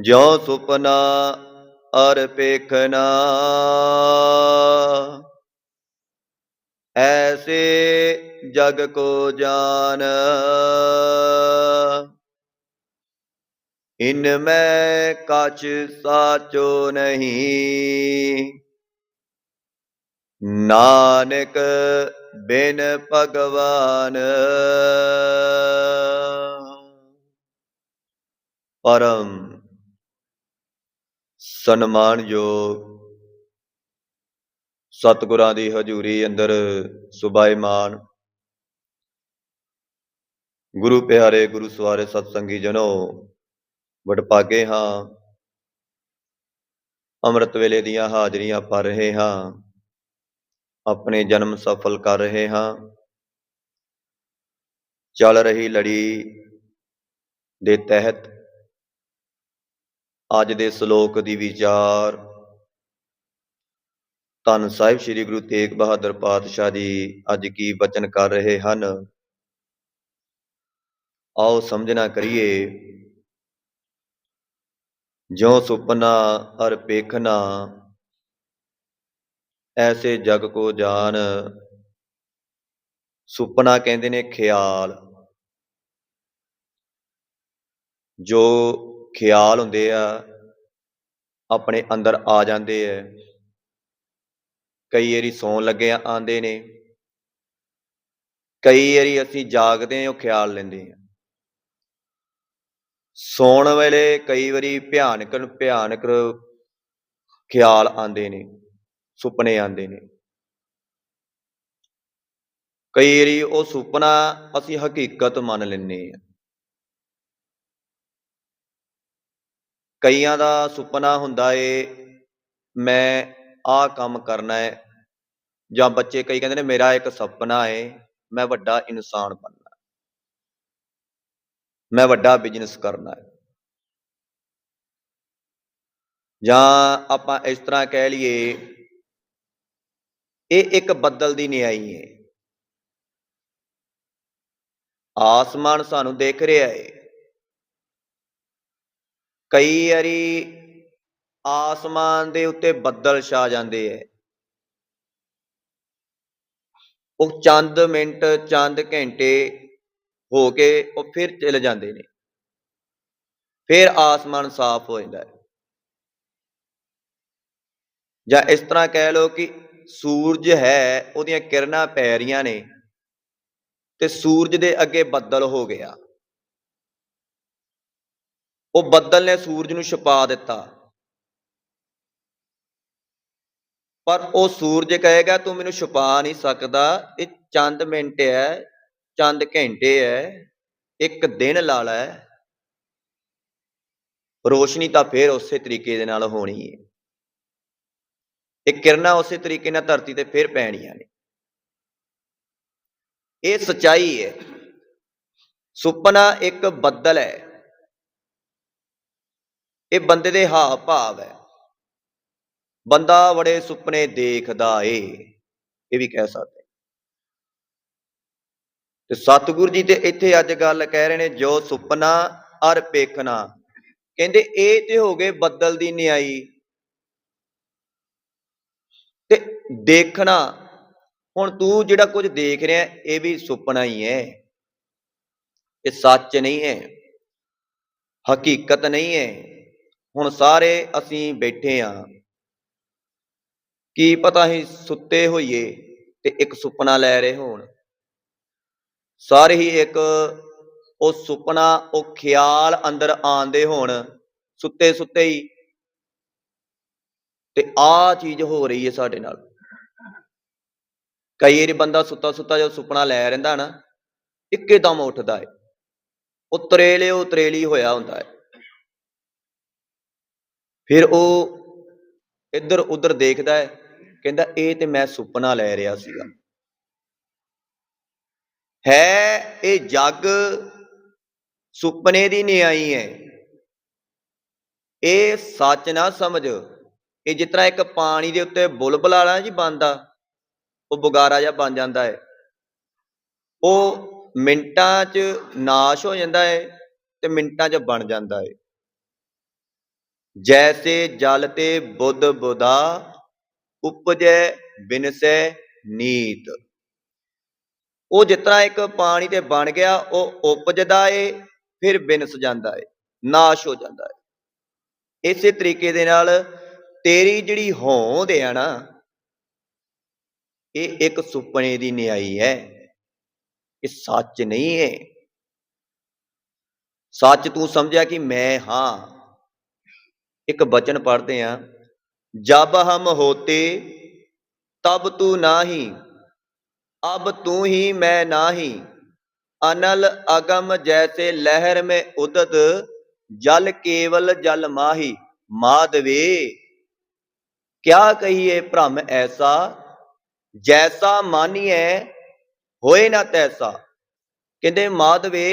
ਜੋ ਸੁਪਨਾ ਅਰ ਪੇਖਨਾ ਐਸੇ ਜਗ ਕੋ ਜਾਨ। ਇਨ ਮੈਂ ਕਛ ਸਾਚੋ ਨਹੀਂ। ਨਾਨਕ ਬਿਨ ਭਗਵਾਨ। ਪਰਮ ਸਨਮਾਨਯੋਗ ਸਤਿਗੁਰਾਂ ਦੀ ਹਜ਼ੂਰੀ ਅੰਦਰ ਸੁਭਾਈਮਾਨ ਗੁਰੂ ਪਿਆਰੇ, ਗੁਰੂ ਸਵਾਰੇ ਸਤਸੰਗੀ ਜਨੋ, ਵਡਭਾਗੇ ਹਾਂ, ਅੰਮ੍ਰਿਤ ਵੇਲੇ ਦੀਆਂ ਹਾਜ਼ਰੀਆਂ ਭਰ ਰਹੇ ਹਾਂ, ਆਪਣੇ ਜਨਮ ਸਫਲ ਕਰ ਰਹੇ ਹਾਂ। ਚੱਲ ਰਹੀ ਲੜੀ ਦੇ ਤਹਿਤ ਅੱਜ ਦੇ ਸ਼ਲੋਕ ਦੀ ਵਿਚਾਰ। ਧੰਨ ਸਾਹਿਬ ਸ੍ਰੀ ਗੁਰੂ ਤੇਗ ਬਹਾਦਰ ਪਾਤਸ਼ਾਹ ਜੀ, ਅੱਜ ਕੀ ਬਚਨ ਕਰ ਰਹੇ ਹਨ? ਆਓ ਸਮਝਣਾ ਕਰੀਏ। ਜਿਉ ਸੁਪਨਾ ਅਰ ਪੇਖਨਾ ਐਸੇ ਜਗ ਕੋ ਜਾਣ ਸੁਪਨਾ ਕਹਿੰਦੇ ਨੇ ਖਿਆਲ। ਜੋ ਖਿਆਲ ਹੁੰਦੇ ਆ, ਆਪਣੇ ਅੰਦਰ ਆ ਜਾਂਦੇ ਐ ਕਈ ਵਾਰੀ ਸੌਣ ਲੱਗੇ ਆਂਦੇ ਨੇ। ਕਈ ਵਾਰੀ ਅਸੀਂ ਜਾਗਦੇ ਹਾਂ, ਉਹ ਖਿਆਲ ਲੈਂਦੇ ਹਾਂ। ਸੌਣ ਵੇਲੇ ਕਈ ਵਾਰੀ ਭਿਆਨਕ ਭਿਆਨਕ ਖਿਆਲ ਆਂਦੇ ਨੇ, ਸੁਪਨੇ ਆਂਦੇ ਨੇ। ਕਈ ਵਾਰੀ ਉਹ ਸੁਪਨਾ ਅਸੀਂ ਹਕੀਕਤ ਮੰਨ ਲੈਂਦੇ ਹਾਂ। ਕਈਆਂ ਦਾ ਸੁਪਨਾ ਹੁੰਦਾ ਏ, ਮੈਂ ਆਹ ਕੰਮ ਕਰਨਾ ਹੈ ਜਾਂ ਬੱਚੇ ਕਈ ਕਹਿੰਦੇ ਨੇ, ਮੇਰਾ ਇੱਕ ਸੁਪਨਾ ਏ, ਮੈਂ ਵੱਡਾ ਇਨਸਾਨ ਬਣਨਾ। ਮੈਂ ਵੱਡਾ ਬਿਜ਼ਨਸ ਕਰਨਾ ਹੈ ਜਾਂ ਆਪਾਂ ਇਸ ਤਰ੍ਹਾਂ ਕਹਿ ਲਈਏ, ਇਹ ਇੱਕ ਬੱਦਲ ਦੀ ਨਿਆਈ ਹੈ ਆਸਮਾਨ ਸਾਨੂੰ ਦੇਖ ਰਿਹਾ ਹੈ ਕਈ ਵਾਰੀ ਆਸਮਾਨ ਦੇ ਉੱਤੇ ਬੱਦਲ ਛਾ ਜਾਂਦੇ ਐ। ਉਹ ਚੰਦ ਮਿੰਟ, ਚੰਦ ਘੰਟੇ ਹੋ ਕੇ ਉਹ ਫਿਰ ਚਲੇ ਜਾਂਦੇ ਨੇ। ਫਿਰ ਆਸਮਾਨ ਸਾਫ਼ ਹੋ ਜਾਂਦਾ ਹੈ ਜਾਂ ਇਸ ਤਰ੍ਹਾਂ ਕਹਿ ਲਓ ਕਿ ਸੂਰਜ ਹੈ, ਉਹਦੀਆਂ ਕਿਰਨਾਂ ਪੈ ਰਹੀਆਂ ਨੇ ਤੇ ਸੂਰਜ ਦੇ ਅੱਗੇ ਬੱਦਲ ਹੋ ਗਿਆ। ਉਹ ਬੱਦਲ ਨੇ ਸੂਰਜ ਨੂੰ ਛੁਪਾ ਦਿੱਤਾ। ਪਰ ਉਹ ਸੂਰਜ ਕਹੇਗਾ, ਤੂੰ ਮੈਨੂੰ ਛੁਪਾ ਨਹੀਂ ਸਕਦਾ। ਇਹ ਚੰਦ ਮਿੰਟ ਹੈ, ਚੰਦ ਘੰਟੇ ਹੈ, ਇੱਕ ਦਿਨ ਲਾ ਲੈ ਰੋਸ਼ਨੀ ਤਾਂ ਫੇਰ ਉਸੇ ਤਰੀਕੇ ਦੇ ਨਾਲ ਹੋਣੀ ਹੈ। ਇਹ ਕਿਰਨਾਂ ਉਸੇ ਤਰੀਕੇ ਨਾਲ ਧਰਤੀ ਤੇ ਫੇਰ ਪੈਣੀਆਂ ਨੇ। ਇਹ ਸਚਾਈ ਹੈ। ਸੁਪਨਾ ਇੱਕ ਬੱਦਲ ਹੈ। ਇਹ ਬੰਦੇ ਦੇ ਹਾਵ ਭਾਵ ਹੈ। ਬੰਦਾ ਬੜੇ ਸੁਪਨੇ ਦੇਖਦਾ ਏ, ਇਹ ਵੀ ਕਹਿ ਸਕਦੇ ਤੇ ਸਤਿਗੁਰੂ ਜੀ ਤੇ ਇੱਥੇ ਅੱਜ ਗੱਲ ਕਹਿ ਰਹੇ ਨੇ, ਜੋ ਸੁਪਨਾ ਅਰ ਪੇਖਣਾ ਕਹਿੰਦੇ ਇਹ ਤੇ ਹੋ ਗਏ ਬੱਦਲ ਦੀ ਨਿਆਈ। ਤੇ ਦੇਖਣਾ, ਹੁਣ ਤੂੰ ਜਿਹੜਾ ਕੁਝ ਦੇਖ ਰਿਹਾ, ਇਹ ਵੀ ਸੁਪਨਾ ਹੀ ਹੈ। ਇਹ ਸੱਚ ਨਹੀਂ ਹੈ। ਹਕੀਕਤ ਨਹੀਂ ਹੈ। ਹੁਣ ਸਾਰੇ ਅਸੀਂ ਬੈਠੇ ਆ। ਕੀ ਪਤਾ ਹੀ ਸੁੱਤੇ ਹੋਈਏ ਤੇ ਇੱਕ ਸੁਪਨਾ ਲੈ ਰਹੇ ਹੋਣ। ਸਾਰੇ ਹੀ ਇੱਕ ਉਹ ਸੁਪਨਾ, ਉਹ ਖਿਆਲ ਅੰਦਰ ਆਂਦੇ ਹੋਣ, ਸੁੱਤੇ ਸੁੱਤੇ ਹੀ। ਤੇ ਆ ਚੀਜ਼ ਹੋ ਰਹੀ ਹੈ ਸਾਡੇ ਨਾਲ। ਕਈ ਵਾਰੀ ਬੰਦਾ ਸੁੱਤਾ ਸੁੱਤਾ ਜਦੋਂ ਸੁਪਨਾ ਲੈ ਰਹਿੰਦਾ ਨਾ, ਇੱਕਦਮ ਉੱਠਦਾ ਹੈ ਉਹ ਤਰੇਲਿਓ ਤਰੇਲੀ ਹੋਇਆ ਹੁੰਦਾ ਹੈ ਫਿਰ ਉਹ ਇੱਧਰ ਉੱਧਰ ਦੇਖਦਾ ਹੈ, ਕਹਿੰਦਾ ਇਹ ਤੇ ਮੈਂ ਸੁਪਨਾ ਲੈ ਰਿਹਾ ਸੀਗਾ। ਹੈ ਇਹ ਜੱਗ ਸੁਪਨੇ ਦੀ ਨਿਆਈ ਹੈ। ਇਹ ਸੱਚ ਨਾ ਸਮਝ। ਇਹ ਜਿਸ ਤਰ੍ਹਾਂ ਇੱਕ ਪਾਣੀ ਦੇ ਉੱਤੇ ਬੁਲਬੁਲ ਵਾਲਾ ਜੀ ਬੰਦਾ ਉਹ ਬੁਗਾਰਾ ਜਿਹਾ ਬਣ ਜਾਂਦਾ ਹੈ। ਉਹ ਮਿੰਟਾਂ 'ਚ ਨਾਸ਼ ਹੋ ਜਾਂਦਾ ਹੈ ਤੇ ਮਿੰਟਾਂ 'ਚ ਬਣ ਜਾਂਦਾ ਹੈ। ਜੈਸੇ ਜਲ ਤੇ ਬੁੱਧ ਬੁਦਾ, ਉਪਜੈ ਬਿਨਸੈ ਨੀਤ। ਉਹ ਜਿਤਨਾ ਇੱਕ ਪਾਣੀ ਤੇ ਬਣ ਗਿਆ, ਉਹ ਉਪਜਦਾ ਏ, ਫਿਰ ਬਿਨਸ ਜਾਂਦਾ ਏ, ਨਾਸ਼ ਹੋ ਜਾਂਦਾ ਏ। ਇਸੇ ਤਰੀਕੇ ਦੇ ਨਾਲ ਤੇਰੀ ਜਿਹੜੀ ਹੋਂਦ ਹੈ ਨਾ, ਇਹ ਇੱਕ ਸੁਪਨੇ ਦੀ ਨਿਆਈ ਹੈ। ਇਹ ਸੱਚ ਨਹੀਂ ਹੈ ਸੱਚ ਤੂੰ ਸਮਝਿਆ ਕਿ ਮੈਂ ਹਾਂ? ਇੱਕ ਬਚਨ ਪੜ੍ਹਦੇ ਆ ਜਬ ਹਮ ਹੋਤੇ, ਤਬ ਤੂ ਨਾਹੀ, ਅਬ ਤੂੰ ਹੀ ਮੈਂ ਨਾਹੀ। ਅਨਲ ਅਗਮ ਜੈਸੇ ਲਹਿਰ में ਉਦਤ, ਜਲ ਕੇਵਲ ਜਲ ਮਾਹੀ ਮਾਧਵੇ ਕਿਆ ਕਹੀਏ ਭ੍ਰਮ ਐਸਾ, ਜੈਸਾ ਮਾਨੀਐ, ਹੋਏ ਨਾ ਤੈਸਾ। ਕਹਿੰਦੇ ਮਾਧਵੇ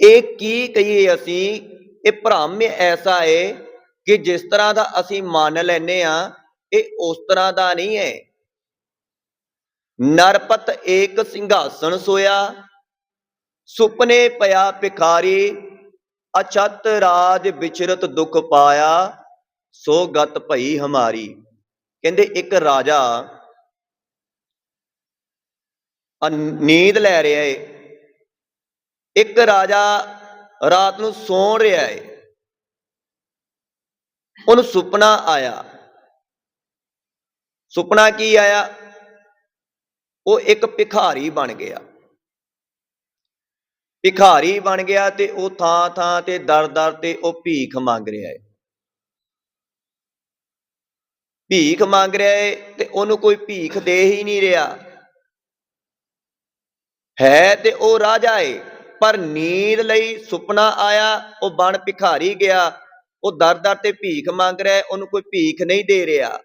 ਇਹ ਕੀ ਕਹੀਏ ਅਸੀਂ ਇਹ ਭ੍ਰਮ ਐਸਾ ਹੈ ਕਿ ਜਿਸ ਤਰ੍ਹਾਂ ਦਾ ਅਸੀਂ ਮੰਨ ਲੈਨੇ ਆ ਇਹ ਉਸ ਤਰ੍ਹਾਂ ਦਾ ਨਹੀਂ ਹੈ ਨਰਪਤ ਏਕ ਸਿੰਘਾਸਣ ਸੋਇਆ, ਸੁਪਨੇ ਪਿਆ ਭਿਖਾਰੀ, ਅਛਤ ਰਾਜ ਵਿਚਰਤ ਦੁਖ ਪਾਇਆ, ਸੋ ਗਤ ਭਈ ਹਮਾਰੀ। ਕਹਿੰਦੇ ਇੱਕ ਰਾਜਾ ਨੀਂਦ ਲੈ ਰਿਹਾ ਏ। ਇੱਕ ਰਾਜਾ ਰਾਤ ਨੂੰ ਸੌਂ ਰਿਹਾ ਏ। ਉਹਨੂੰ ਸੁਪਨਾ ਆਇਆ। ਸੁਪਨਾ ਕੀ ਆਇਆ? ਉਹ ਇੱਕ ਭਿਖਾਰੀ ਬਣ ਗਿਆ। ਭਿਖਾਰੀ ਬਣ ਗਿਆ ਤੇ ਉਹ ਥਾਂ ਥਾਂ ਤੇ ਦਰ ਦਰ ਤੇ ਉਹ ਭੀਖ ਮੰਗ ਰਿਹਾ ਏ। ਭੀਖ ਮੰਗ ਰਿਹਾ ਏ ਤੇ ਉਹਨੂੰ ਕੋਈ ਭੀਖ ਦੇ ਹੀ ਨਹੀਂ ਰਿਹਾ। ਹੈ ਤੇ ਉਹ ਰਾਜਾ ਏ। ਪਰ ਨੀਂਦ ਲਈ ਸੁਪਨਾ ਆਇਆ, ਉਹ ਬਣ ਭਿਖਾਰੀ ਗਿਆ। ਉਹ ਦਰ ਦਰ ਤੇ ਭੀਖ ਮੰਗ ਰਿਹਾ, ਉਹਨੂੰ ਕੋਈ ਭੀਖ ਨਹੀਂ ਦੇ ਰਿਹਾ।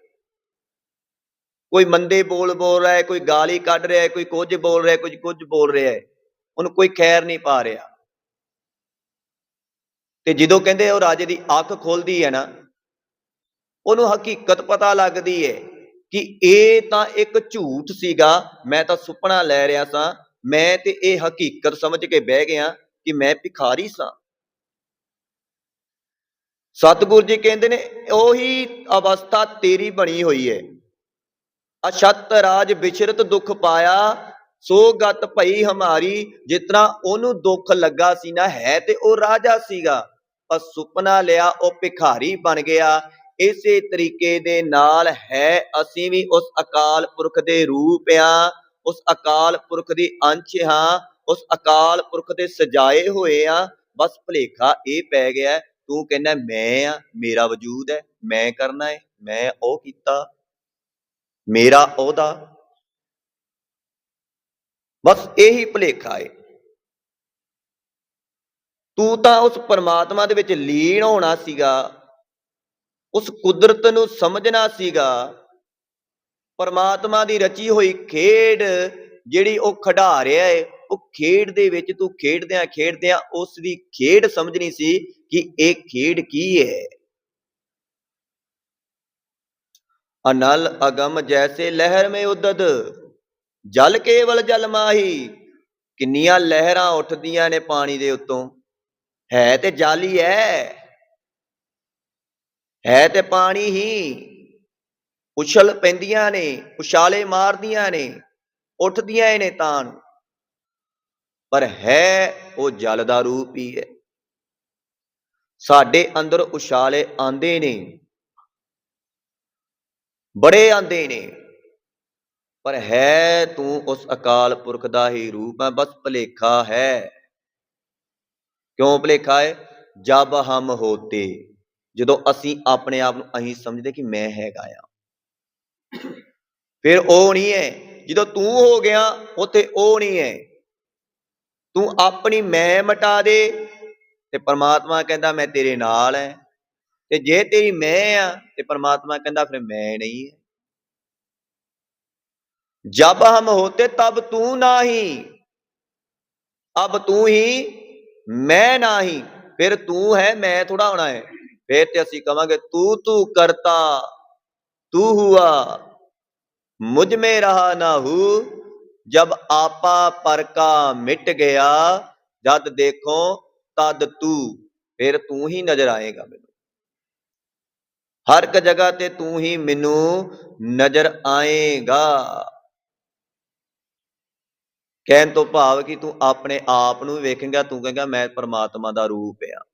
ਕੋਈ ਮੰਦੇ ਬੋਲ ਬੋਲ ਰਿਹਾ ਹੈ ਕੋਈ ਗਾਲੀ ਕੱਢ ਰਿਹਾ, ਕੋਈ ਕੁਝ ਬੋਲ ਰਿਹਾ, ਕੁਝ ਕੁਝ ਬੋਲ ਰਿਹਾ। ਉਹਨੂੰ ਕੋਈ ਖੈਰ ਨਹੀਂ ਪਾ ਰਿਹਾ। ਤੇ ਜਦੋਂ ਕਹਿੰਦੇ ਉਹ ਰਾਜੇ ਦੀ ਅੱਖ ਖੋਲਦੀ ਹੈ ਨਾ, ਉਹਨੂੰ ਹਕੀਕਤ ਪਤਾ ਲੱਗਦੀ ਹੈ ਕਿ ਇਹ ਤਾਂ ਇੱਕ ਝੂਠ ਸੀਗਾ, ਮੈਂ ਤਾਂ ਸੁਪਨਾ ਲੈ ਰਿਹਾ ਸਾਂ। ਮੈਂ ਤੇ ਇਹ ਹਕੀਕਤ ਸਮਝ ਕੇ ਬਹਿ ਗਿਆ ਕਿ ਮੈਂ ਭਿਖਾਰੀ ਸਾਂ। ਸਤਿਗੁਰ ਜੀ ਕਹਿੰਦੇ ਨੇ, ਉਹੀ ਅਵਸਥਾ ਤੇਰੀ ਬਣੀ ਹੋਈ ਹੈ। ਅਛਤ ਰਾਜ ਵਿਚਰਤ ਦੁੱਖ ਪਾਇਆ, ਸੋ ਗਤ ਭਈ ਹਮਾਰੀ ਜਿਤਨਾ ਉਹਨੂੰ ਦੁੱਖ ਲੱਗਾ ਸੀ ਨਾ ਹੈ ਤੇ ਉਹ ਰਾਜਾ ਸੀਗਾ। ਪਰ ਸੁਪਨਾ ਲਿਆ, ਉਹ ਭਿਖਾਰੀ ਬਣ ਗਿਆ। ਇਸੇ ਤਰੀਕੇ ਦੇ ਨਾਲ ਹੈ, ਅਸੀਂ ਵੀ ਉਸ ਅਕਾਲ ਪੁਰਖ ਦੇ ਰੂਪ ਆ। ਉਸ ਅਕਾਲ ਪੁਰਖ ਦੀ ਅੰਸ਼ ਹਾਂ ਉਸ ਅਕਾਲ ਪੁਰਖ ਦੇ ਸਜਾਏ ਹੋਏ ਆ। ਬਸ ਭਲੇਖਾ ਇਹ ਪੈ ਗਿਆ, ਤੂੰ ਕਹਿੰਦਾ, ਮੈਂ ਆ, ਮੇਰਾ ਵਜੂਦ ਹੈ, ਮੈਂ ਕਰਨਾ ਹੈ ਮੈਂ ਉਹ ਕੀਤਾ। ਮੇਰਾ ਉਹਦਾ। ਬਸ ਇਹੀ ਭਲੇਖਾ ਹੈ ਤੂੰ ਤਾਂ ਉਸ ਪਰਮਾਤਮਾ ਦੇ ਵਿੱਚ ਲੀਨ ਹੋਣਾ ਸੀਗਾ, ਉਸ ਕੁਦਰਤ ਨੂੰ ਸਮਝਣਾ ਸੀਗਾ। ਪਰਮਾਤਮਾ ਦੀ ਰਚੀ ਹੋਈ ਖੇਡ ਜਿਹੜੀ ਉਹ ਖਿਡਾ ਰਿਹਾ ਹੈ ਉਹ ਖੇਡ ਦੇ ਵਿੱਚ ਤੂੰ ਖੇਡਦਿਆਂ ਖੇਡਦਿਆਂ ਉਸ ਦੀ ਖੇਡ ਸਮਝਣੀ ਸੀ ਕਿ ਇਹ ਖੇਡ ਕੀ ਹੈ ਅਨਲ ਅਗਮ ਜੈਸੇ ਲਹਿਰ ਮੇ ਉਦਦ, ਜਲ ਕੇਵਲ ਜਲ ਮਾਹੀ, ਕਿੰਨੀਆਂ ਲਹਿਰਾਂ ਉੱਠਦੀਆਂ ਨੇ ਪਾਣੀ ਦੇ ਉੱਤੋਂ। ਹੈ ਤੇ ਜਲ ਹੀ ਹੈ ਹੈ ਤੇ ਪਾਣੀ ਹੀ ਉਛਲ ਪੈਂਦੀਆਂ ਨੇ, ਉਛਾਲੇ ਮਾਰਦੀਆਂ ਨੇ, ਉੱਠਦੀਆਂ ਹੀ ਨੇ ਤਾਂ ਪਰ ਹੈ ਉਹ ਜਲ ਦਾ ਰੂਪ ਹੀ ਹੈ। ਸਾਡੇ ਅੰਦਰ ਉਛਾਲੇ ਆਂਦੇ ਨੇ, ਬੜੇ ਆਂਦੇ ਨੇ। ਪਰ ਹੈ ਤੂੰ ਉਸ ਅਕਾਲ ਪੁਰਖ ਦਾ ਹੀ ਰੂਪ ਹੈ, ਬਸ ਭਲੇਖਾ ਹੈ। ਕਿਉਂ ਭਲੇਖਾ ਹੈ? ਜਬ ਹਮ ਹੋਤੇ। ਜਦੋਂ ਅਸੀਂ ਆਪਣੇ ਆਪ ਨੂੰ ਅਸੀਂ ਸਮਝਦੇ ਕਿ ਮੈਂ ਹੈਗਾ ਆ। ਫਿਰ ਉਹ ਨਹੀਂ ਹੈ ਜਦੋਂ ਤੂੰ ਹੋ ਗਿਆ, ਉੱਥੇ ਉਹ ਨਹੀਂ ਹੈ ਤੂੰ ਆਪਣੀ ਮੈਂ ਮਟਾ ਦੇ ਤੇ ਪਰਮਾਤਮਾ ਕਹਿੰਦਾ ਮੈਂ ਤੇਰੇ ਨਾਲ ਹੈ ਤੇ ਜੇ ਤੇਰੀ ਮੈਂ ਆ ਤੇ ਪਰਮਾਤਮਾ ਕਹਿੰਦਾ ਫਿਰ ਮੈਂ ਨਹੀਂ ਹੈ ਜਬ ਹਮ ਹੋਤੇ ਤਬ ਤੂੰ ਨਹੀਂ। ਅਬ ਤੂੰ ਹੀ ਮੈਂ ਨਹੀਂ। ਫਿਰ ਤੂੰ ਹੈ ਮੈਂ ਥੋੜਾ ਹੋਣਾ ਹੈ ਫਿਰ ਤੇ ਅਸੀਂ ਕਵਾਂਗੇ ਤੂੰ ਤੂੰ ਕਰਤਾ। ਤੂੰ ਹੁਆ ਮੁਝ ਮੇ ਰਹਾ ਨਾ ਹੂ, ਜਬ ਆਪਾ ਪਰ ਕਾ ਮਿਟ ਗਿਆ, ਜਦ ਦੇਖੋ ਤਦ ਤੂੰ, ਫਿਰ ਤੂੰ ਹੀ ਨਜ਼ਰ ਆਏਗਾ ਮੈਨੂੰ। ਹਰ ਇੱਕ ਜਗ੍ਹਾ ਤੇ ਤੂੰ ਹੀ ਮੈਨੂੰ ਨਜ਼ਰ ਆਏਗਾ। ਕਹਿਣ ਤੋਂ ਭਾਵ ਕਿ ਤੂੰ ਆਪਣੇ ਆਪ ਨੂੰ ਵੇਖੇਂਗਾ, ਤੂੰ ਕਹੇਂਗਾ, ਮੈਂ ਪਰਮਾਤਮਾ ਦਾ ਰੂਪ ਆ।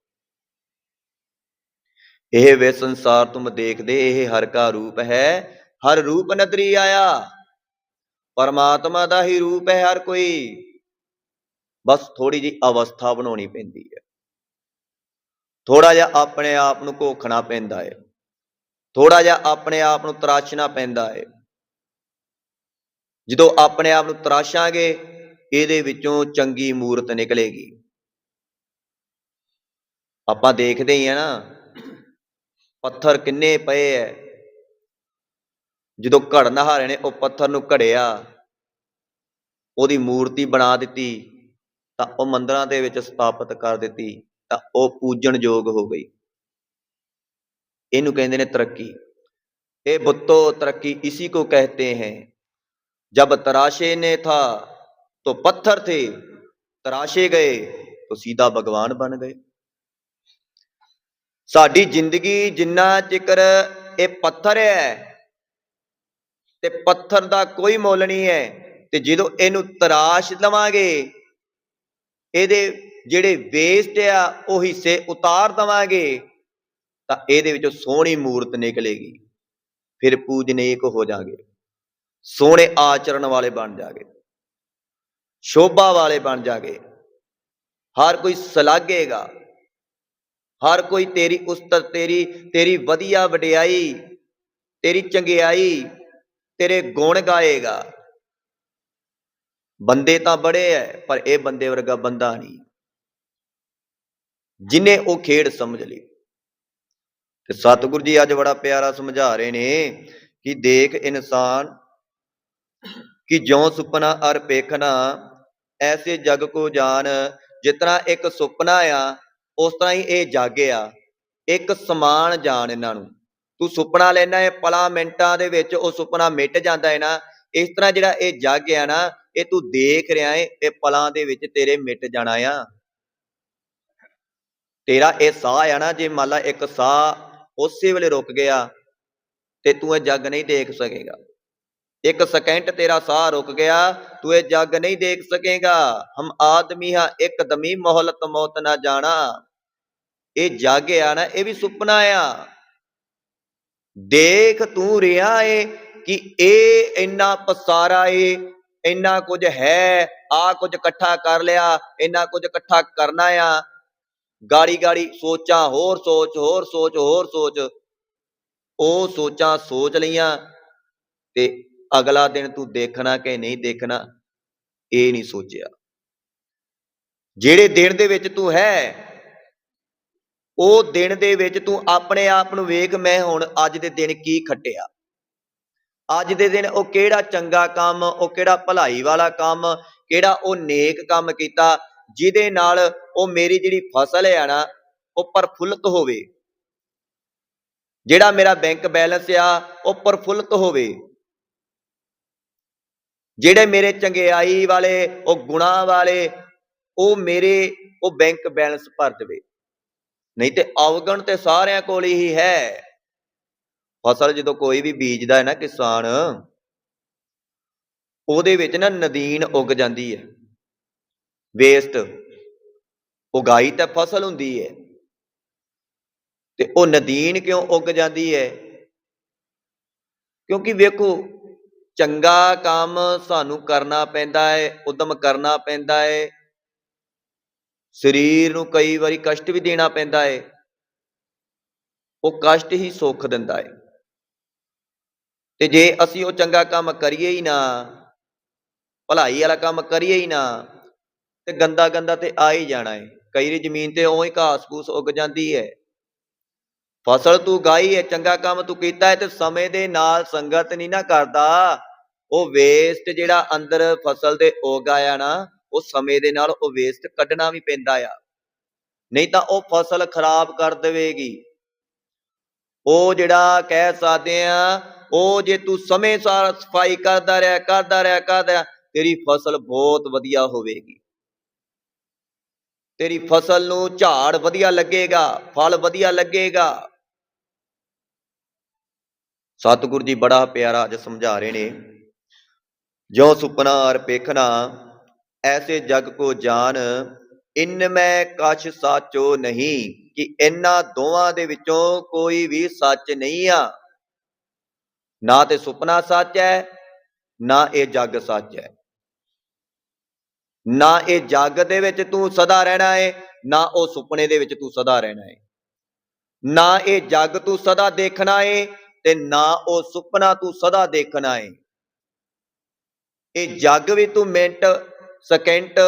ਇਹ ਵੇ ਸੰਸਾਰ ਤੁਮ ਦੇਖਦੇ, ਇਹ ਹਰ ਕਾ ਰੂਪ ਹੈ, ਹਰ ਰੂਪ ਨਦਰੀ ਆਇਆ। ਪਰਮਾਤਮਾ ਦਾ ਹੀ ਰੂਪ ਹੈ ਹਰ ਕੋਈ। ਬਸ ਥੋੜੀ ਜੀ ਅਵਸਥਾ ਬਣਾਉਣੀ ਪੈਂਦੀ ਹੈ। ਥੋੜਾ ਜਿਹਾ ਆਪਣੇ ਆਪ ਨੂੰ ਘੋਖਣਾ ਪੈਂਦਾ ਹੈ। ਥੋੜਾ ਜਿਹਾ ਆਪਣੇ ਆਪ ਨੂੰ ਤਰਾਸ਼ਣਾ ਪੈਂਦਾ ਹੈ। ਜਦੋਂ ਆਪਣੇ ਆਪ ਨੂੰ ਤਰਾਸ਼ਾਂਗੇ, ਇਹਦੇ ਵਿੱਚੋਂ ਚੰਗੀ ਮੂਰਤ ਨਿਕਲੇਗੀ। ਆਪਾਂ ਦੇਖਦੇ ਹੀ ਆ ਨਾ ਪੱਥਰ ਕਿੰਨੇ ਪਏ ਐ? ਜਦੋਂ ਘੜ ਨਹਾਰੇ ਨੇ, ਉਹ ਪੱਥਰ ਨੂੰ ਘੜਿਆ, ਉਹਦੀ ਮੂਰਤੀ ਬਣਾ ਦਿੱਤੀ, ਤਾਂ ਉਹ ਮੰਦਰਾਂ ਦੇ ਵਿੱਚ ਸਥਾਪਿਤ ਕਰ ਦਿੱਤੀ, ਤਾਂ ਉਹ ਪੂਜਣ ਯੋਗ ਹੋ ਗਈ। ਇਹਨੂੰ ਕਹਿੰਦੇ ਨੇ ਤਰੱਕੀ। ਇਹ ਬੁੱਤੋ, ਤਰੱਕੀ ਇਸੇ ਕੋ ਕਹਤੇ ਹੈ। ਜਬ ਤਰਾਸ਼ੇ ਨੇ ਥਾ, ਤੋ ਪੱਥਰ ਥੇ, ਤਰਾਸ਼ੇ ਗਏ, ਤੋ ਸਿੱਧਾ ਭਗਵਾਨ ਬਣ ਗਏ। ਸਾਡੀ ਜ਼ਿੰਦਗੀ ਜਿੰਨਾ ਚਿਕਰ ਇਹ ਪੱਥਰ ਹੈ ਤੇ ਪੱਥਰ ਦਾ ਕੋਈ ਮੁੱਲ ਨਹੀਂ ਹੈ, ਤੇ ਜਦੋਂ ਇਹਨੂੰ ਤਰਾਸ਼ ਲਵਾਂਗੇ ਇਹਦੇ ਜਿਹੜੇ ਵੇਸਟ ਆ ਉਹ ਹਿੱਸੇ ਉਤਾਰ ਦਵਾਂਗੇ, ਤਾਂ ਇਹਦੇ ਵਿੱਚੋਂ ਸੋਹਣੀ ਮੂਰਤ ਨਿਕਲੇਗੀ, ਫਿਰ ਪੂਜਨੀਕ ਹੋ ਜਾਗੇ, ਸੋਹਣੇ ਆਚਰਣ ਵਾਲੇ ਬਣ ਜਾਗੇ, ਸ਼ੋਭਾ ਵਾਲੇ ਬਣ ਜਾਗੇ, ਹਰ ਕੋਈ ਸਲਾਗੇਗਾ। ਹਰ ਕੋਈ ਤੇਰੀ ਉਸਤਤ, ਤੇਰੀ ਤੇਰੀ ਵਧੀਆ ਵਡਿਆਈ, ਤੇਰੀ ਚੰਗਿਆਈ ਤੇਰੇ ਗੁਣ ਗਾਏਗਾ। ਬੰਦੇ ਤਾਂ ਬੜੇ ਐ, ਪਰ ਇਹ ਬੰਦੇ ਵਰਗਾ ਬੰਦਾ ਨਹੀਂ। ਜਿਨੇ ਉਹ ਖੇਡ ਸਮਝ ਲਈ। ਤੇ ਸਤਿਗੁਰੂ ਜੀ ਅੱਜ ਬੜਾ ਪਿਆਰਾ ਸਮਝਾ ਰਹੇ ਨੇ ਕਿ ਦੇਖ ਇਨਸਾਨ ਕਿ ਜਿਉ ਸੁਪਨਾ ਅਰ ਪੇਖਣਾ ਐਸੇ ਜਗ ਕੋ ਜਾਣ ਜਿਤਨਾ ਇੱਕ ਸੁਪਨਾ ਆ ਉਸ ਤਰ੍ਹਾਂ ਹੀ ਇਹ ਜਾਗਿਆ ਇੱਕ ਸਮਾਨ ਜਾਣ ਇਹਨਾਂ ਨੂੰ। ਤੂੰ ਸੁਪਨਾ ਲੈਣਾ ਹੈ ਪਲਾਂ ਮਿੰਟਾਂ ਦੇ ਵਿੱਚ ਉਹ ਸੁਪਨਾ ਮਿਟ ਜਾਂਦਾ ਹੈ ਨਾ, ਇਸ ਤਰ੍ਹਾਂ ਜਿਹੜਾ ਇਹ ਜਾਗਿਆ ਨਾ, ਇਹ ਤੂੰ ਦੇਖ ਰਿਹਾ ਹੈ ਇਹ ਪਲਾਂ ਦੇ ਵਿੱਚ ਤੇਰੇ ਮਿਟ ਜਾਣਾ ਆ। ਤੇਰਾ ਇਹ ਸਾਹ ਆ ਨਾ, ਜੇ ਮੰਨ ਲਾ ਇੱਕ ਸਾਹ ਉਸੇ ਵੇਲੇ ਰੁਕ ਗਿਆ, ਤੇ ਤੂੰ ਇਹ ਜੱਗ ਨਹੀਂ ਦੇਖ ਸਕੇਗਾ। ਇੱਕ ਸਕਿੰਟ ਤੇਰਾ ਸਾਹ ਰੁਕ ਗਿਆ, ਤੂੰ ਇਹ ਜੱਗ ਨਹੀਂ ਦੇਖ ਸਕੇਗਾ। ਹਮ ਆਦਮੀ ਹਾਂ ਇੱਕ ਦਮੀ ਮੋਹਲਤ ਮੌਤ ਨਾ ਜਾਣਾ। ਇਹ ਜੱਗ ਨਾ, ਇਹ ਵੀ ਸੁਪਨਾ ਆ। ਦੇਖ ਤੂੰ ਰਿਹਾ ਏ ਕਿ ਇਹ ਇੰਨਾ ਪਸਾਰਾ ਏ, ਇੰਨਾ ਕੁਝ ਹੈ, ਆ ਕੁਝ ਇਕੱਠਾ ਕਰ ਲਿਆ, ਇੰਨਾ ਕੁਝ ਇਕੱਠਾ ਕਰਨਾ ਆ। ਗਾੜੀ ਗਾੜੀ ਸੋਚਾਂ, ਹੋਰ ਸੋਚ ਹੋਰ ਸੋਚ ਹੋਰ ਸੋਚ। ਉਹ ਸੋਚਾਂ ਸੋਚ ਲਈਆਂ ਤੇ ਅਗਲਾ ਦਿਨ ਤੂੰ ਦੇਖਣਾ ਕਿ ਨਹੀਂ ਦੇਖਣਾ, ਇਹ ਨਹੀਂ ਸੋਚਿਆ। ਜਿਹੜੇ ਦਿਨ ਦੇ ਵਿੱਚ ਤੂੰ ਹੈ ਉਹ ਦਿਨ ਦੇ ਵਿੱਚ ਤੂੰ ਆਪਣੇ ਆਪ ਨੂੰ ਵੇਖ, ਮੈਂ ਹੁਣ ਅੱਜ ਦੇ ਦਿਨ ਕੀ ਖੱਟਿਆ? ਅੱਜ ਦੇ ਦਿਨ ਉਹ ਕਿਹੜਾ ਚੰਗਾ ਕੰਮ, ਉਹ ਕਿਹੜਾ ਭਲਾਈ ਵਾਲਾ ਕੰਮ, ਕਿਹੜਾ ਉਹ ਨੇਕ ਕੰਮ ਕੀਤਾ, ਜਿਹਦੇ ਨਾਲ ਉਹ ਮੇਰੀ ਜਿਹੜੀ ਫਸਲ ਹੈ ਨਾ, ਉਹ ਪ੍ਰਫੁੱਲਤ ਹੋਵੇ। ਜਿਹੜਾ ਮੇਰਾ ਬੈਂਕ ਬੈਲੈਂਸ ਆ, ਉਹ ਪ੍ਰਫੁੱਲਤ ਹੋਵੇ। ਜਿਹੜੇ ਮੇਰੇ ਚੰਗਿਆਈ ਵਾਲੇ, ਉਹ ਗੁਣਾ ਵਾਲੇ, ਉਹ ਮੇਰੇ, ਉਹ ਬੈਂਕ ਬੈਲੈਂਸ ਭਰ ਦੇਵੇ। ਨਹੀਂ ਤੇ ਅਵਗਣ ਤੇ ਸਾਰਿਆਂ ਕੋਲ ਹੀ ਹੈ। ਫਸਲ ਜਦੋਂ ਕੋਈ ਵੀ ਬੀਜਦਾ ਹੈ ਨਾ ਕਿਸਾਨ, ਉਹਦੇ ਵਿੱਚ ਨਾ ਨਦੀਨ ਉੱਗ ਜਾਂਦੀ ਹੈ। ਵੇਸਟ ਉਗਾਈ ਤਾਂ ਫਸਲ ਹੁੰਦੀ ਹੈ। ਤੇ ਉਹ ਨਦੀਨ ਕਿਉਂ ਉੱਗ ਜਾਂਦੀ ਹੈ? ਕਿਉਂਕਿ ਵੇਖੋ, ਚੰਗਾ ਕੰਮ ਸਾਨੂੰ ਕਰਨਾ ਪੈਂਦਾ ਹੈ, ਉਦਮ ਕਰਨਾ ਪੈਂਦਾ ਹੈ। ਸਰੀਰ ਨੂੰ ਕਈ ਵਾਰੀ ਕਸ਼ਟ ਵੀ ਦੇਣਾ ਪੈਂਦਾ ਹੈ ਉਹ ਕਸ਼ਟ ਹੀ ਸੁੱਖ ਦਿੰਦਾ ਹੈ ਤੇ ਜੇ ਅਸੀਂ ਉਹ ਚੰਗਾ ਕੰਮ ਕਰੀਏ ਹੀ ਨਾ, ਭਲਾਈ ਵਾਲਾ ਕੰਮ ਕਰੀਏ ਹੀ ਨਾ, ਤੇ ਗੰਦਾ ਗੰਦਾ ਤੇ ਆ ਹੀ ਜਾਣਾ ਏ। ਕਈ ਵਾਰੀ ਜ਼ਮੀਨ ਤੇ ਉਵੇਂ ਘਾਸ ਫੂਸ ਉੱਗ ਜਾਂਦੀ ਹੈ ਫਸਲ ਤੂੰ ਗਾਈ ਹੈ ਚੰਗਾ ਕੰਮ ਤੂੰ ਕੀਤਾ ਹੈ ਤੇ ਸਮੇਂ ਦੇ ਨਾਲ ਸੰਗਤ ਨਹੀਂ ਨਾ ਕਰਦਾ। ਉਹ ਵੇਸਟ ਜਿਹੜਾ ਅੰਦਰ ਫਸਲ ਦੇ ਉੱਗ ਆਇਆ ਨਾ ਉਹ ਸਮੇਂ ਦੇ ਨਾਲ ਉਹ ਵੇਸਟ ਕੱਢਣਾ ਵੀ ਪੈਂਦਾ ਆ। ਨਹੀਂ ਤਾਂ ਉਹ ਫਸਲ ਖਰਾਬ ਕਰ ਦੇਵੇਗੀ। ਉਹ ਜਿਹੜਾ ਕਹਿ ਸਕਦੇ ਆ, ਉਹ ਜੇ ਤੂੰ ਸਮੇਂ ਸਾਰ ਸਫ਼ਾਈ ਕਰਦਾ ਰਿਹਾ ਕਰਦਾ ਰਿਹਾ, ਕਰਦਾ ਤੇਰੀ ਫਸਲ ਬਹੁਤ ਵਧੀਆ ਹੋਵੇਗੀ। ਤੇਰੀ ਫਸਲ ਨੂੰ ਝਾੜ ਵਧੀਆ ਲੱਗੇਗਾ, ਫਲ ਵਧੀਆ ਲੱਗੇਗਾ। ਸਤਿਗੁਰ ਜੀ ਬੜਾ ਪਿਆਰਾ ਅੱਜ ਸਮਝਾ ਰਹੇ ਨੇ। ਜੋ ਸੁਪਨਾ ਅਰ ਪੇਖਣਾ ਐਸੇ ਜਗ ਕੋ ਜਾਣ ਇਨ ਮੈਂ ਕਛ ਸਾਚੋ ਨਹੀਂ, ਕਿ ਇਹਨਾਂ ਦੋਵਾਂ ਦੇ ਵਿੱਚੋਂ ਕੋਈ ਵੀ ਸੱਚ ਨਹੀਂ ਆ। ਨਾ ਤੇ ਸੁਪਨਾ ਸੱਚ ਹੈ, ਨਾ ਇਹ ਜੱਗ ਸੱਚ ਹੈ। ਨਾ ਇਹ ਜੱਗ ਦੇ ਵਿੱਚ ਤੂੰ ਸਦਾ ਰਹਿਣਾ ਏ, ਨਾ ਉਹ ਸੁਪਨੇ ਦੇ ਵਿੱਚ ਤੂੰ ਸਦਾ ਰਹਿਣਾ ਏ। ਨਾ ਇਹ ਜੱਗ ਤੂੰ ਸਦਾ ਦੇਖਣਾ ਏ, ਤੇ ਨਾ ਉਹ ਸੁਪਨਾ ਤੂੰ ਸਦਾ ਦੇਖਣਾ ਏ। ਇਹ ਜੱਗ ਵੀ ਤੂੰ ਮਿੰਟ ਸਕਿੰਟ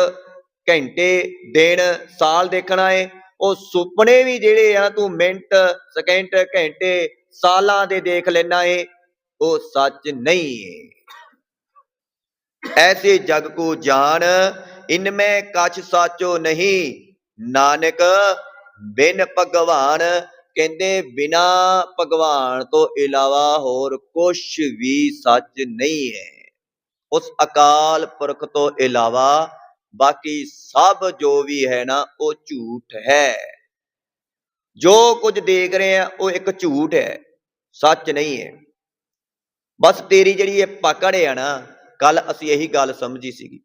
ਘੰਟੇ, ਦਿਨ, ਸਾਲ ਦੇਖਣਾ ਹੈ ਉਹ ਸੁਪਨੇ ਵੀ ਜਿਹੜੇ ਆ ਤੂੰ ਮਿੰਟ ਸਕਿੰਟ ਘੰਟੇ, ਸਾਲਾਂ ਦੇ ਦੇਖ ਲੈਣਾ ਏ। ਉਹ ਸੱਚ ਨਹੀਂ ਹੈ ਐਸੇ ਜਗ ਕੋ ਜਾਣ ਇਨਮੇ ਕਛ ਸਾਚੋ ਨਹੀਂ। ਨਾਨਕ, ਬਿਨ ਭਗਵਾਨ, ਕਹਿੰਦੇ ਬਿਨਾ ਭਗਵਾਨ ਤੋਂ ਇਲਾਵਾ ਹੋਰ ਕੁਛ ਵੀ ਸੱਚ ਨਹੀਂ ਹੈ ਉਸ ਅਕਾਲ ਪੁਰਖ ਤੋਂ ਇਲਾਵਾ ਬਾਕੀ ਸਭ ਜੋ ਵੀ ਹੈ ਨਾ, ਉਹ ਝੂਠ ਹੈ। ਜੋ ਕੁਝ ਦੇਖ ਰਹੇ ਆ, ਉਹ ਇੱਕ ਝੂਠ ਹੈ, ਸੱਚ ਨਹੀਂ ਹੈ। ਬਸ ਤੇਰੀ ਜਿਹੜੀ ਇਹ ਪਕੜ ਹੈ ਨਾ ਕੱਲ ਅਸੀਂ ਇਹੀ ਗੱਲ ਸਮਝੀ ਸੀਗੀ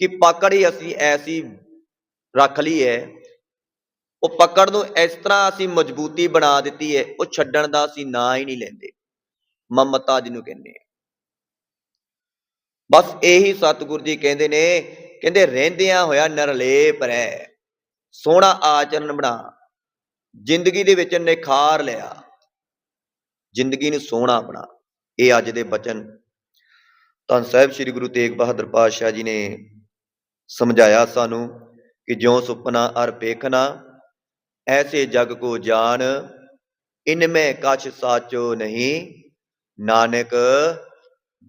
ਕਿ ਪਕੜ ਹੀ ਅਸੀਂ ਐਸੀ ਰੱਖ ਲਈ ਹੈ, ਉਹ ਪਕੜ ਨੂੰ ਇਸ ਤਰ੍ਹਾਂ ਅਸੀਂ ਮਜ਼ਬੂਤੀ ਬਣਾ ਦਿੱਤੀ ਹੈ, ਉਹ ਛੱਡਣ ਦਾ ਅਸੀਂ ਨਾਂ ਹੀ ਨਹੀਂ ਲੈਂਦੇ। ਮਮਤਾ ਜਿਹਨੂੰ ਕਹਿੰਦੇ ਆ। ਬਸ ਇਹੀ ਸਤਿਗੁਰ ਜੀ ਕਹਿੰਦੇ ਨੇ, ਕਹਿੰਦੇ ਰਹਿੰਦਿਆਂ ਹੋਇਆ ਨਰਲੇਪ ਰਹਿ, ਸੋਹਣਾ ਆਚਰਣ ਬਣਾ, ਜ਼ਿੰਦਗੀ ਦੇ ਵਿੱਚ ਨਿਖਾਰ ਲਿਆ, ਜ਼ਿੰਦਗੀ ਨੂੰ ਸੋਹਣਾ ਬਣਾ, ਇਹ ਅੱਜ ਦੇ ਬਚਨ। ਤਾਂ ਸਾਹਿਬ ਸ੍ਰੀ ਗੁਰੂ ਤੇਗ ਬਹਾਦਰ ਪਾਤਸ਼ਾਹ ਜੀ ਨੇ ਸਮਝਾਇਆ ਸਾਨੂੰ ਕਿ ਜਿਉ ਸੁਪਨਾ ਅਰ ਪੇਖਣਾ ਐਸੇ ਜਗ ਕੋ ਜਾਣ ਇਨਮੇ ਕਛ ਸਾਚੋ ਨਹੀਂ, ਨਾਨਕ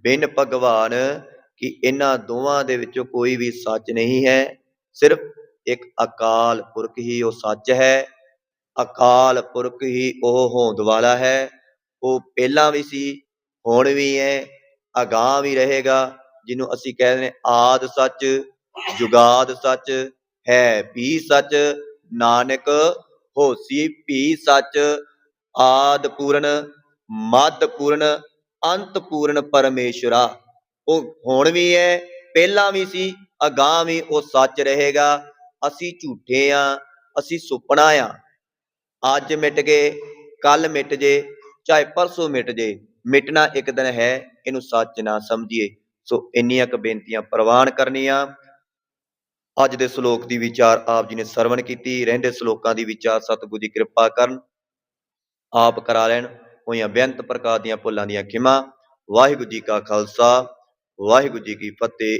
ਬਿਨ ਭਗਵਾਨ ਕਿ ਇਹਨਾਂ ਦੋਵਾਂ ਦੇ ਵਿੱਚੋਂ ਕੋਈ ਵੀ ਸੱਚ ਨਹੀਂ ਹੈ। ਸਿਰਫ ਇੱਕ ਅਕਾਲ ਪੁਰਖ ਹੀ ਉਹ ਸੱਚ ਹੈ। ਅਕਾਲ ਪੁਰਖ ਹੀ ਉਹ ਹੋਂਦ ਵਾਲਾ ਹੈ। ਉਹ ਪਹਿਲਾਂ ਵੀ ਸੀ, ਹੁਣ ਵੀ ਹੈ, ਅਗਾਹ ਵੀ ਰਹੇਗਾ, ਜਿਹਨੂੰ ਅਸੀਂ ਕਹਿੰਦੇ ਨੇ ਆਦ ਸੱਚ, ਜੁਗਾਦ ਸੱਚ, ਹੈ ਵੀ ਸੱਚ, ਨਾਨਕ, ਹੋਸੀ ਵੀ ਸੱਚ, ਆਦ ਪੂਰਨ ਮਦ ਪੂਰਨ, ਅੰਤ ਪੂਰਨ ਪਰਮੇਸ਼ਰਾ। ਉਹ ਹੁਣ ਵੀ ਹੈ, ਪਹਿਲਾਂ ਵੀ ਸੀ, ਅਗਾਹ ਵੀ ਉਹ ਸੱਚ ਰਹੇਗਾ। ਅਸੀਂ ਝੂਠੇ ਆ, ਅਸੀਂ ਸੁਪਨਾ ਆ। ਅੱਜ ਮਿਟ ਗਏ ਕੱਲ ਮਿਟ ਜੇ, ਚਾਹੇ ਪਰਸੋਂ ਮਿਟ ਜੇ, ਮਿਟਣਾ ਇੱਕ ਦਿਨ ਹੈ, ਇਹਨੂੰ ਸੱਚ ਨਾ ਸਮਝੀਏ। ਸੋ ਇੰਨੀਆਂ ਕੁ ਬੇਨਤੀਆਂ ਪ੍ਰਵਾਨ ਕਰਨੀਆਂ। ਅੱਜ ਦੇ ਸ਼ਲੋਕ ਦੀ ਵਿਚਾਰ ਆਪ ਜੀ ਨੇ ਸਰਵਣ ਕੀਤੀ, ਰਹਿੰਦੇ ਸ਼ਲੋਕਾਂ ਦੀ ਵਿਚਾਰ ਸਤਿਗੁਰੂ ਦੀ ਕਿਰਪਾ ਕਰਨ। ਆਪ ਕਰਾ ਲੈਣ, ਹੋਈਆਂ ਬੇਅੰਤ ਪ੍ਰਕਾਰ ਦੀਆਂ ਭੁੱਲਾਂ ਦੀਆਂ ਖਿਮਾ। ਵਾਹਿਗੁਰੂ ਜੀ ਕਾ ਖਾਲਸਾ। ਵਾਹਿਗੁਰੂ ਜੀ ਕੀ ਫਤਿਹ।